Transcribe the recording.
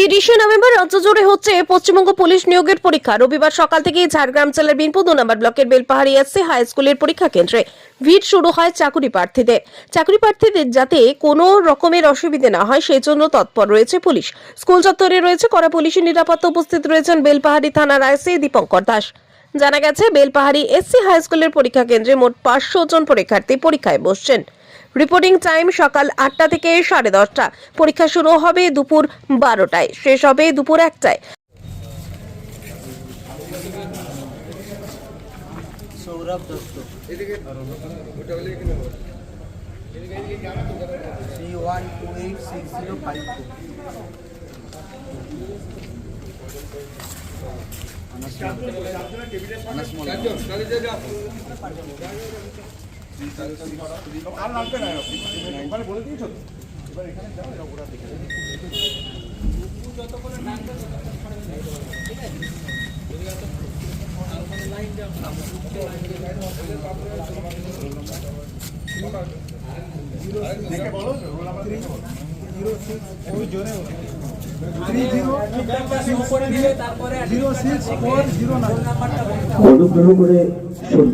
তিরিশে নভেম্বর রাজ্য জুড়ে হচ্ছে পশ্চিমবঙ্গ পুলিশ নিয়োগের পরীক্ষা। রবিবার সকাল থেকে ঝাড়গ্রাম জেলার বিনপুর দু নম্বর ব্লকের বেলপাহাড়ি এসসি হাই স্কুলের পরীক্ষা কেন্দ্রে ভিড় শুরু হয় চাকরি প্রার্থীদের। চাকরি প্রার্থীদের যাতে কোনো রকমের অসুবিধে না হয় সেই জন্য তৎপর রয়েছে পুলিশ। স্কুল চত্বরে রয়েছে কড়া পুলিশের নিরাপত্তা উপস্থিত রয়েছেন বেলপাহাড়ি থানার আইসি দীপঙ্কর দাস। জানা গেছে, বেলপাহাড়ি এসসি হাই স্কুলের পরীক্ষা কেন্দ্রে মোট পাঁচশো জন পরীক্ষার্থী পরীক্ষায় বসছেন। রিপোর্টিং টাইম সকাল আটটা থেকে সাড়ে দশটা। পরীক্ষা শুরু হবে দুপুর বারোটায়। শেষ হবে দুপুর একটায়। Sourav Dutta. One two eight six zero five two আর লাগবে না ওখানে বলে দিয়েছ এবার এখানে যাও ওরা দেখে যতক্ষণে লাগবে ঠিক আছে জিরো সিক্স ওই জোরে অনুগ্রহ করে শুনবেন।